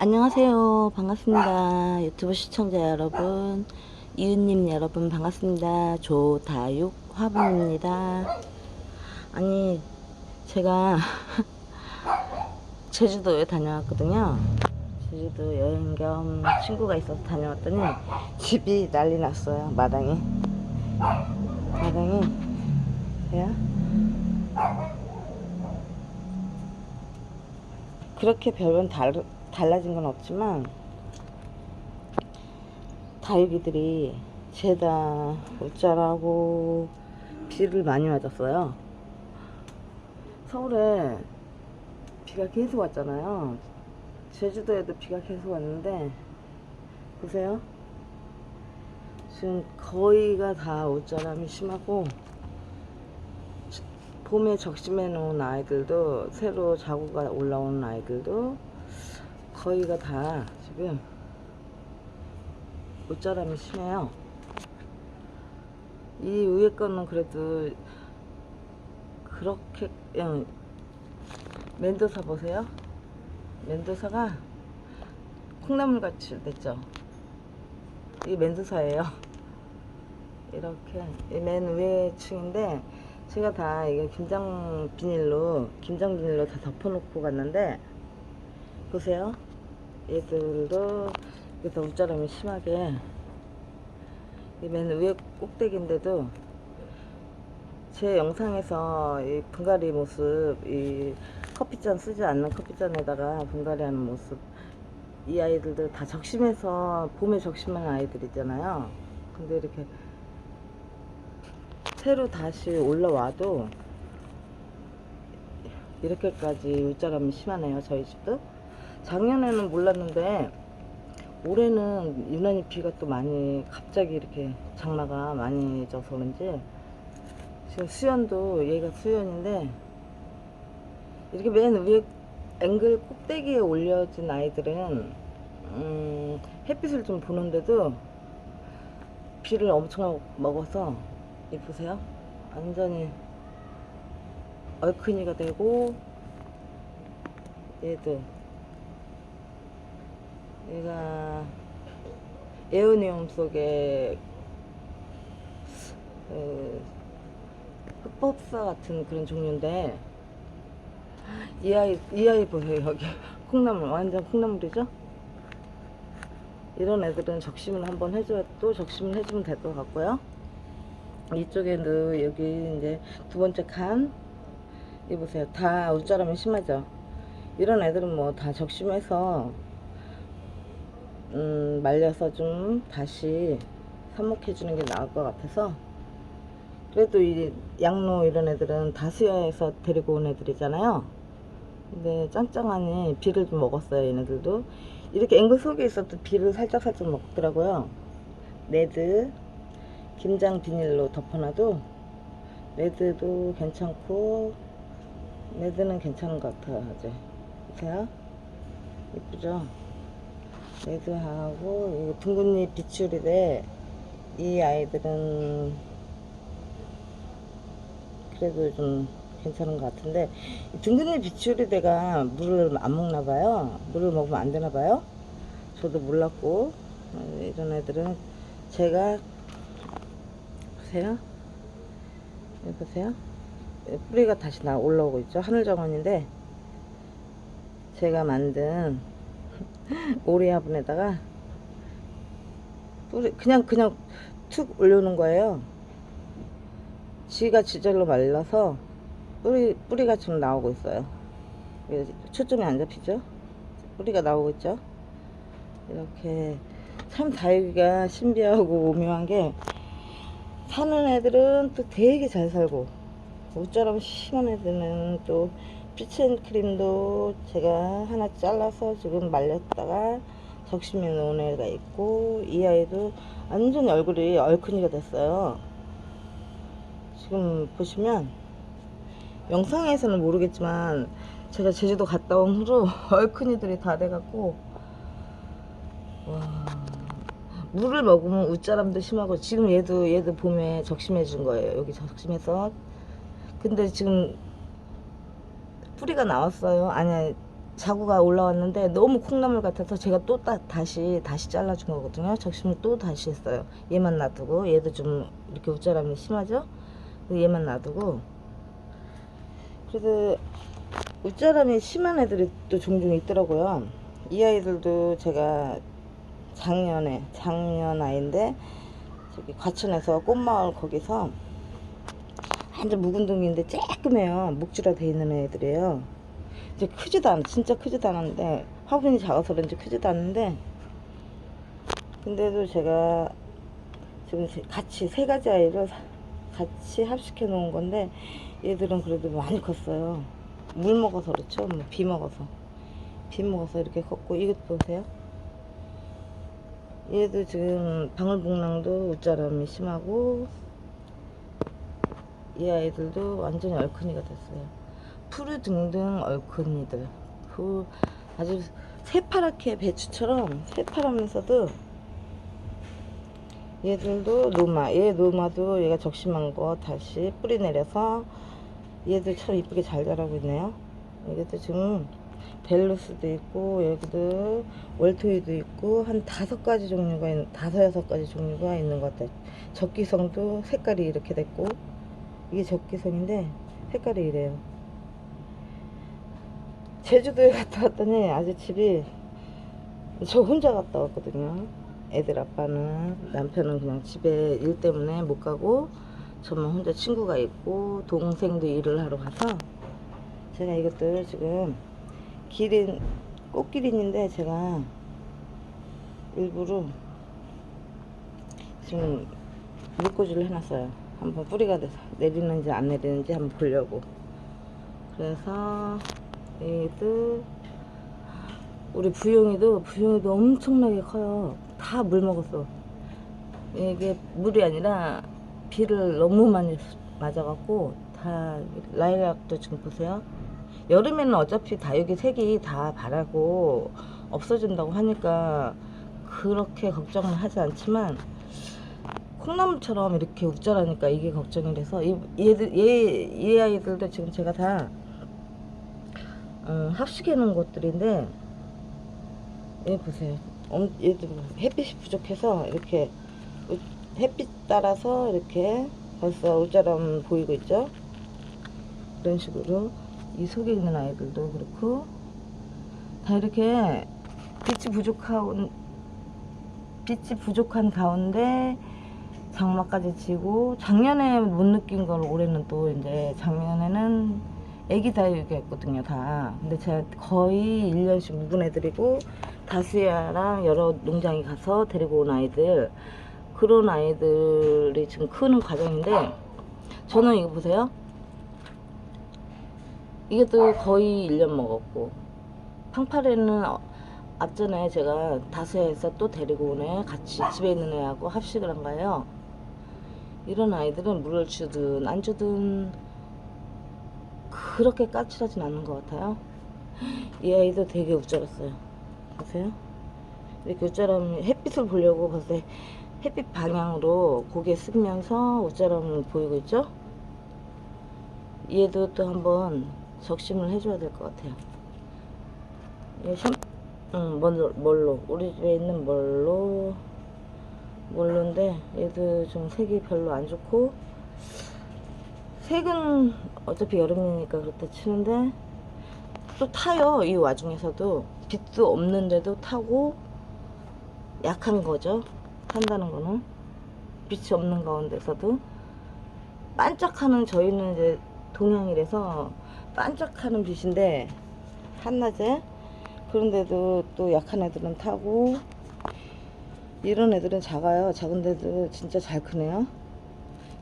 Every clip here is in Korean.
안녕하세요. 반갑습니다. 유튜브 시청자 여러분, 이웃님 여러분 반갑습니다. 조다육 화분입니다. 아니, 제가 제주도에 다녀왔거든요. 제주도 여행 겸 친구가 있어서 다녀왔더니 집이 난리 났어요. 마당이. 마당이. 돼요? 그렇게 별반 달, 달라진 건 없지만 다육이들이 죄다 옷자라고 비를 많이 맞았어요. 서울에 비가 계속 왔잖아요. 제주도에도 비가 계속 왔는데 보세요. 지금 거의가 다 옷자람이 심하고 봄에 적심해 놓은 아이들도 새로 자구가 올라오는 아이들도 거의가 다 지금 옷자람이 심해요. 이 위에 거는 그래도 그렇게 그냥 멘도사 보세요. 멘도사가 콩나물 같이 됐죠. 이게 멘도사예요. 이렇게 이맨 위에 층인데 제가 다 이게 김장 비닐로 김장 비닐로 다 덮어놓고 갔는데 보세요. 얘들도 그래서 웃자람이 심하게 이맨 위에 꼭대기인데도 제 영상에서 이 분갈이 모습 이 커피잔 쓰지 않는 커피잔에다가 분갈이 하는 모습 이 아이들도 다 적심해서 봄에 적심한 아이들이잖아요. 근데 이렇게 새로 다시 올라와도 이렇게까지 울자람이 심하네요 저희 집도 작년에는 몰랐는데 올해는 유난히 비가 또 많이 갑자기 이렇게 장마가 많이 져서 그런지 지금 수연도 얘가 수연인데 이렇게 맨 위에 앵글 꼭대기에 올려진 아이들은 음, 햇빛을 좀 보는데도 비를 엄청 먹어서 이 보세요. 완전히 얼큰이가 되고 얘도 얘가 에어니움 속에 그 흑법사 같은 그런 종류인데 이 아이 이 아이 보세요 여기 콩나물 완전 콩나물이죠 이런 애들은 적심을 한번 해줘야 또 적심을 해주면 될 것 같고요 이쪽에도 여기 이제 두 번째 칸, 이 보세요. 다 웃자람이 심하죠? 이런 애들은 뭐 다 적심해서, 음, 말려서 좀 다시 삽목해주는 게 나을 것 같아서, 그래도 이 양로 이런 애들은 다수야에서 데리고 온 애들이잖아요. 근데 짱짱하니 비를 좀 먹었어요, 얘네들도. 이렇게 앵글 속에 있어도 비를 살짝살짝 먹더라고요. 레드, 김장 비닐로 덮어놔도 레드도 괜찮고 레드는 괜찮은 것 같아요 이제 보세요 이쁘죠 레드하고 이 둥근잎 비추리대 이 아이들은 그래도 좀 괜찮은 것 같은데 이 둥근잎 비추리대가 물을 안 먹나 봐요 물을 먹으면 안 되나 봐요 저도 몰랐고 어, 이런 애들은 제가 보세요. 보세요. 뿌리가 다시 나 올라오고 있죠. 하늘정원인데 제가 만든 오리 화분에다가 뿌리 그냥 그냥 툭 올려놓은 거예요. 지가 지절로 말라서 뿌리 뿌리가 지금 나오고 있어요. 초점이 안 잡히죠? 뿌리가 나오고 있죠? 이렇게 참 다육이가 신비하고 오묘한 게 사는 애들은 또 되게 잘 살고 옷처럼 심한 애들은 또 피치크림도 제가 하나 잘라서 지금 말렸다가 적심해 놓은 애가 있고 이 아이도 완전히 얼굴이 얼큰이가 됐어요 지금 보시면 영상에서는 모르겠지만 제가 제주도 갔다 온 후로 얼큰이들이 다 돼갖고 와 물을 먹으면 웃자람도 심하고 지금 얘도 얘도 봄에 적심해 준 거예요. 여기 적심해서 근데 지금 뿌리가 나왔어요. 아니 자구가 올라왔는데 너무 콩나물 같아서 제가 또 따, 다시 다시 잘라준 거거든요. 적심을 또 다시 했어요. 얘만 놔두고 얘도 좀 이렇게 웃자람이 심하죠? 얘만 놔두고 그래서 웃자람이 심한 애들이 또 종종 있더라고요. 이 아이들도 제가 작년에 작년 아이인데 저기 과천에서 꽃마을 거기서 완전 묵은 동인데 쬐끔해요. 목줄화 돼 있는 애들이에요. 이제 크지도 않아. 진짜 크지도 않은데 화분이 작아서 그런지 크지도 않는데 근데도 제가 지금 세- 같이 세 가지 아이를 사- 같이 합식해 놓은 건데 얘들은 그래도 많이 컸어요. 물 먹어서 그렇죠. 뭐 비 먹어서 비 먹어서 이렇게 컸고 이것 보세요. 얘도 지금 방울복랑도 웃자람이 심하고 이 아이들도 완전히 얼큰이가 됐어요. 푸르 등등 얼큰이들. 그 아주 새파랗게 배추처럼 새파라면서도 얘들도 노마. 얘 노마도 얘가 적심한 거 다시 뿌리 내려서 얘들 참 이쁘게 잘 자라고 있네요. 여기도 지금 벨루스도 있고 여기도 월토이도 있고 한 다섯 가지 종류가 있, 다섯 여섯 가지 종류가 있는 것 같아요. 적기성도 색깔이 이렇게 됐고 이게 적기성인데 색깔이 이래요. 제주도에 갔다 왔더니 집이 저 혼자 갔다 왔거든요. 애들 아빠는 남편은 그냥 집에 일 때문에 못 가고 저만 혼자 친구가 있고 동생도 일을 하러 가서 제가 이것들 지금 기린 꽃기린인데 제가 일부러 지금 물꽂이를 해놨어요. 한번 뿌리가 돼서 내리는지 안 내리는지 한번 보려고. 그래서 얘도 우리 부용이도 부용이도 엄청나게 커요. 다 물 먹었어. 이게 물이 아니라 비를 너무 많이 맞아갖고 다 라일락도 지금 보세요. 여름에는 어차피 다 여기 색이 다 바라고 없어진다고 하니까 그렇게 걱정은 하지 않지만 콩나물처럼 이렇게 웃자라니까 이게 걱정이 돼서 이, 얘들 얘, 이 아이들도 지금 제가 다 어, 합식해 놓은 것들인데 얘 보세요. 엄, 얘들 햇빛이 부족해서 이렇게 우- 햇빛 따라서 이렇게 벌써 울자람 보이고 있죠? 이런 식으로 이 속에 있는 아이들도 그렇고 다 이렇게 빛이 부족한 빛이 부족한 가운데 장마까지 지고 작년에 못 느낀 걸 올해는 또 이제 작년에는 애기 다육이었거든요 다. 근데 제가 거의 1년씩 묵은 애들이고 다스야랑 여러 농장에 가서 데리고 온 아이들. 그런 아이들이 지금 크는 과정인데 저는 이거 보세요. 이게 또 거의 1년 먹었고 팡파레는 어- 앞전에 제가 다스야에서 또 데리고 오네 같이 집에 있는 애하고 합식을 한 거예요 이런 아이들은 물을 주든 안 주든 그렇게 까칠하진 않는 것 같아요. 이 아이도 되게 웃자랐어요. 보세요. 이렇게 웃자람 햇빛을 보려고 벌써 햇빛 방향으로 고개 숙면서 웃자람 보이고 있죠? 얘도 또 한번 적심을 해줘야 될 것 같아요. 얘 샴, 응, 멀로. 우리 집에 있는 멀로. 멀로인데 얘도 좀 색이 별로 안 좋고 색은 어차피 여름이니까 그렇다 치는데 또 타요 이 와중에서도. 빛도 없는데도 타고 약한 거죠. 탄다는 거는. 빛이 없는 가운데서도. 반짝하는 저희는 이제 동양이라서 반짝하는 빛인데 한낮에 그런데도 또 약한 애들은 타고 이런 애들은 작아요 작은데도 진짜 잘 크네요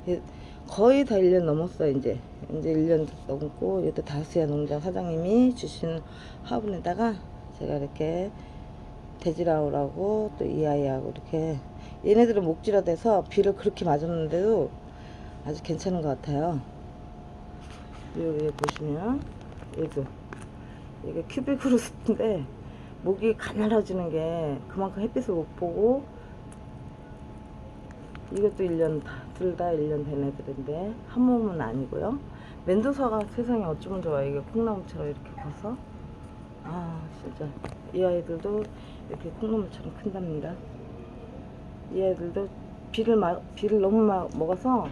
예, 거의 다 1년 넘었어요, 이제. 이제 1년 넘고, 이것도 다스야 농장 사장님이 주신 화분에다가 제가 이렇게 돼지라우라고 또 이 아이하고 이렇게 얘네들은 목질화 돼서 비를 그렇게 맞았는데도 아주 괜찮은 것 같아요. 여기 보시면, 얘도. 이게 큐비크루스인데, 목이 가늘어지는 게 그만큼 햇빛을 못 보고, 이것도 1년 다, 둘다 1년 된 애들인데, 한 몸은 아니고요. 멘도사가 세상에 어쩌면 좋아. 이게 콩나물처럼 이렇게 커서. 아 진짜 이 아이들도 이렇게 콩나물처럼 큰답니다. 이 아이들도 비를 마, 비를 너무 막 먹어서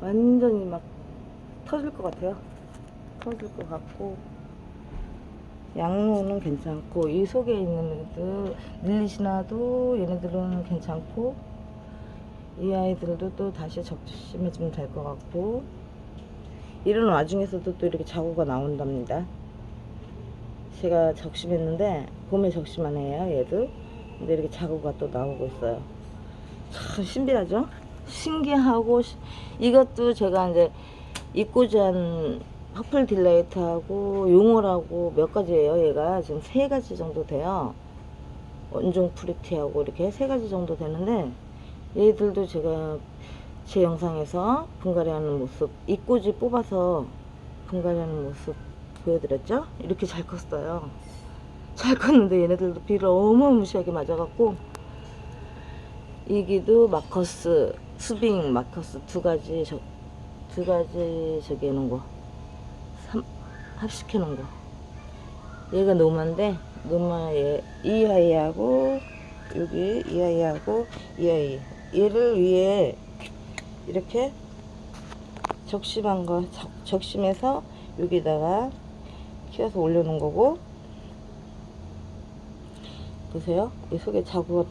완전히 막 터질 것 같아요. 터질 것 같고 양호는 괜찮고 이 속에 있는 애들 릴리시나도 얘네들은 괜찮고 이 아이들도 또 다시 적심해주면 될 것 같고 이런 와중에서도 또 이렇게 자구가 나온답니다. 제가 적심했는데 봄에 적심만 해요 얘도. 근데 이렇게 자구가 또 나오고 있어요. 참 신비하죠? 신기하고 시- 이것도 제가 이제 입고자 퍼플 딜라이트하고 용어라고 몇 가지예요 얘가 지금 세 가지 정도 돼요 원종 프리티하고 이렇게 세 가지 정도 되는데 얘들도 제가 제 영상에서 분갈이 하는 모습 입꼬지 뽑아서 분갈이 하는 모습 보여드렸죠? 이렇게 잘 컸어요. 잘 컸는데 얘네들도 비를 어마무시하게 맞아갖고 이기도 마커스, 수빙 마커스 두 가지 저, 두 가지 저기 해놓은 거 삼, 합식해 놓은 거. 얘가 노마인데 노마 얘, 이 아이하고 여기 이 아이하고 이 아이. 얘를 위에 이렇게 적심한 거 적, 적심해서 여기다가 키워서 올려놓은 거고. 보세요. 이 속에 자구가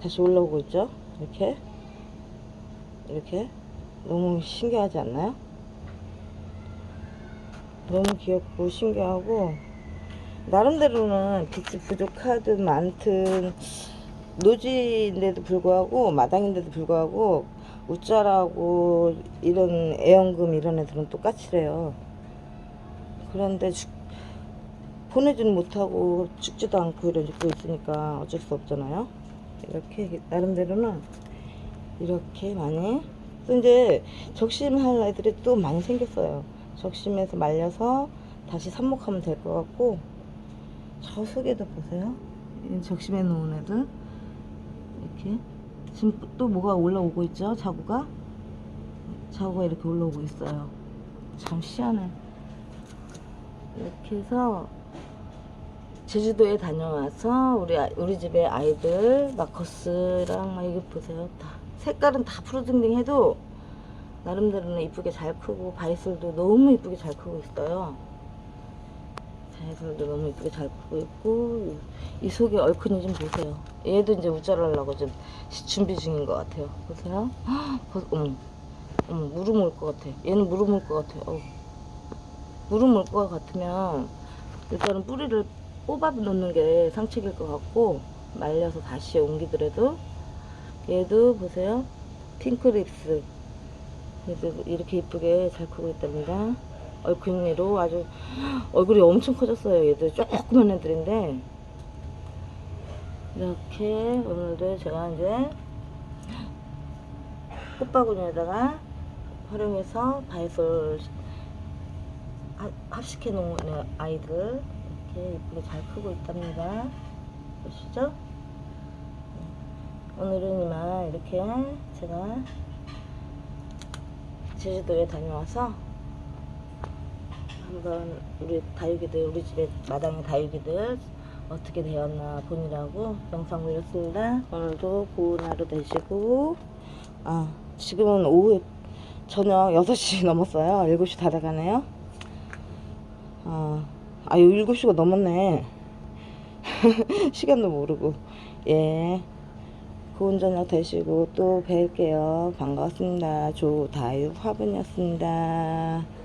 다시 올라오고 있죠? 이렇게. 이렇게. 너무 신기하지 않나요? 너무 귀엽고 신기하고 나름대로는 빛이 부족하든 많든 노지인데도 불구하고 마당인데도 불구하고 우짜라고 이런 애연금 이런 애들은 또 까칠해요. 그런데 죽, 보내지는 못하고 죽지도 않고 이러고 있으니까 어쩔 수 없잖아요. 이렇게 나름대로는 이렇게 많이 또 이제 적심할 애들이 또 많이 생겼어요. 적심해서 말려서 다시 삽목하면 될 것 같고 저 속에도 보세요. 이 적심해 놓은 애들 이렇게 지금 또 뭐가 올라오고 있죠? 자구가 자구가 이렇게 올라오고 있어요. 참 희한해. 이렇게 해서 제주도에 다녀와서 우리 아- 우리 집에 아이들 마커스랑 막 이거 보세요. 다 색깔은 다 푸르딩딩해도 나름대로는 이쁘게 잘 크고 바이솔도 너무 이쁘게 잘 크고 있어요. 바이솔도 너무 이쁘게 잘 크고 있고 이, 이 속에 얼큰이 좀 보세요. 얘도 이제 좀 시- 준비 중인 것 같아요. 보세요. 어머, 어머 무릎 올 것 같아. 얘는 무릎 올 것 같아. 어. 무릎 올 것 같으면 일단은 뿌리를 뽑아 놓는 게 상책일 것 같고 말려서 다시 옮기더라도 얘도 보세요 핑크립스 이렇게 이쁘게 잘 크고 있답니다 얼큰이로 아주 얼굴이 엄청 커졌어요 얘들 조그만 애들인데 이렇게 오늘도 제가 이제 꽃바구니에다가 활용해서 바이솔 하- 합식해 놓은 아이들 이렇게 이쁘게 잘 크고 있답니다. 보시죠? 오늘은 이만 이렇게 제가 제주도에 다녀와서 한번 우리 다육이들 우리 집에 마당의 다육이들 어떻게 되었나 보느라고 영상 올렸습니다. 오늘도 고운 하루 되시고 아 지금은 오후 저녁 6시 넘었어요. 7시 다 돼가네요. 아, 아유, 7시가 넘었네. 시간도 모르고. 예. 고운 저녁 되시고 또 뵐게요. 반갑습니다. 조다육 화분이었습니다.